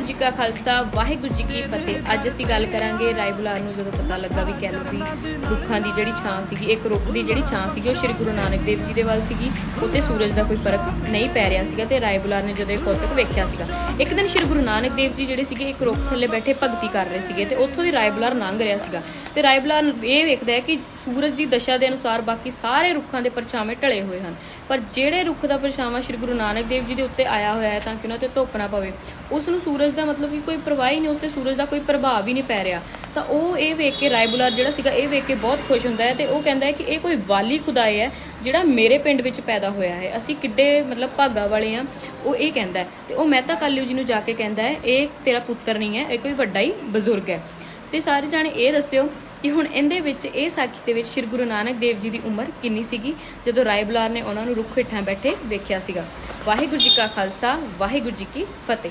ਵਾਹਿਗੁਰੂ ਜੀ ਕਾ ਖਾਲਸਾ ਵਾਹਿਗੁਰੂ ਜੀ ਕੀ ਫਤਿਹ। ਅੱਜ ਅਸੀਂ ਗੱਲ ਕਰਾਂਗੇ ਰਾਏ ਬੁਲਾਰ ਨੂੰ ਜਦੋਂ ਪਤਾ ਲੱਗਾ ਵੀ ਕਹਿ ਲਓ ਵੀ ਰੁੱਖਾਂ ਦੀ ਜਿਹੜੀ ਛਾਂ ਸੀਗੀ ਇੱਕ ਰੁੱਖ ਦੀ ਜਿਹੜੀ ਛਾਂ ਸੀਗੀ ਉਹ ਸ੍ਰੀ ਗੁਰੂ ਨਾਨਕ ਦੇਵ ਜੀ ਦੇ ਵੱਲ ਸੀਗੀ। ਉੱਤੇ ਸੂਰਜ ਦਾ ਕੋਈ ਫ਼ਰਕ ਨਹੀਂ ਪੈ ਰਿਹਾ ਸੀਗਾ ਤੇ ਰਾਏ ਬੁਲਾਰ ਨੇ ਜਦੋਂ ਇਹ ਕੌਤਕ ਵੇਖਿਆ ਸੀਗਾ ਇੱਕ ਦਿਨ ਸ੍ਰੀ ਗੁਰੂ ਨਾਨਕ ਦੇਵ ਜੀ ਜਿਹੜੇ ਸੀਗੇ ਇੱਕ ਰੁੱਖ ਥੱਲੇ ਬੈਠੇ ਭਗਤੀ ਕਰ ਰਹੇ ਸੀਗੇ ਤੇ ਉੱਥੋਂ ਦੀ ਰਾਏ ਬੁਲਾਰ ਲੰਘ ਰਿਹਾ ਸੀਗਾ। ਤੇ ਰਾਏ ਬੁਲਾਰ ਇਹ ਵੇਖਦਾ ਹੈ ਕਿ ਸੂਰਜ ਦੀ ਦਸ਼ਾ ਦੇ ਅਨੁਸਾਰ ਬਾਕੀ ਸਾਰੇ ਰੁੱਖਾਂ ਦੇ ਪਰਛਾਵੇਂ ਢਲੇ ਹੋਏ ਹਨ। ਪਰ ਜਿਹੜੇ ਰੁੱਖ ਦਾ ਪਰਛਾਵਾਂ ਸ੍ਰੀ ਗੁਰੂ ਨਾਨਕ ਦੇਵ ਜੀ ਦੇ ਉੱਤੇ ਆਇਆ ਹੋਇਆ ਹੈ ਤਾਂ ਕਿ ਉਹਨਾਂ ਤੇ ਧੁੱਪ ਨਾ ਪਵੇ, ਉਸ ਨੂੰ ਸੂਰਜ ਦਾ ਮਤਲਬ ਕਿ ਕੋਈ ਪ੍ਰਵਾਹ ਹੀ ਨਹੀਂ, ਉਸ ਤੇ ਸੂਰਜ ਦਾ ਕੋਈ ਪ੍ਰਭਾਵ ਹੀ ਨਹੀਂ ਪੈ ਰਿਹਾ। ਤਾਂ ਉਹ ਇਹ ਵੇਖ ਕੇ ਰਾਏ ਬੁਲਾਰ ਜਿਹੜਾ ਸੀਗਾ, ਇਹ ਵੇਖ ਕੇ ਬਹੁਤ ਖੁਸ਼ ਹੁੰਦਾ ਹੈ ਤੇ ਉਹ ਕਹਿੰਦਾ ਹੈ ਕਿ ਇਹ ਕੋਈ ਵਾਲੀ ਖੁਦਾਏ ਹੈ ਜਿਹੜਾ ਮੇਰੇ ਪਿੰਡ ਵਿੱਚ ਪੈਦਾ ਹੋਇਆ ਹੈ। ਅਸੀਂ ਕਿੱਡੇ ਮਤਲਬ ਭਾਗਾ ਵਾਲੇ ਆ ਉਹ ਇਹ ਕਹਿੰਦਾ ਹੈ। ਤੇ ਉਹ ਮਹਿਤਾ ਕਾਲਿਓ ਜੀ ਨੂੰ ਜਾ ਕੇ ਕਹਿੰਦਾ ਹੈ, ਇਹ ਤੇਰਾ ਪੁੱਤਰ ਨਹੀਂ ਹੈ, ਇਹ ਕੋਈ ਵੱਡਾ ਹੀ ਬਜ਼ੁਰਗ ਹੈ। ਤੇ ਸਾਰੇ ਜਾਣੇ ਇਹ ਦੱਸਿਓ ਕਿ ਹੁਣ ਇਹਦੇ ਵਿੱਚ, ਇਹ ਸਾਖੀ ਦੇ ਵਿੱਚ ਸ੍ਰੀ ਗੁਰੂ ਨਾਨਕ ਦੇਵ ਜੀ ਦੀ ਉਮਰ ਕਿੰਨੀ ਸੀਗੀ, ਜਦੋਂ ਰਾਏ ਬੁਲਾਰ ਨੇ ਉਹਨਾਂ ਨੂੰ ਰੁੱਖ ਹੇਠਾਂ ਬੈਠੇ ਵੇਖਿਆ ਸੀਗਾ। ਵਾਹਿਗੁਰੂ ਜੀ ਕਾ ਖਾਲਸਾ, ਵਾਹਿਗੁਰੂ ਜੀ ਕੀ ਫਤਿਹ।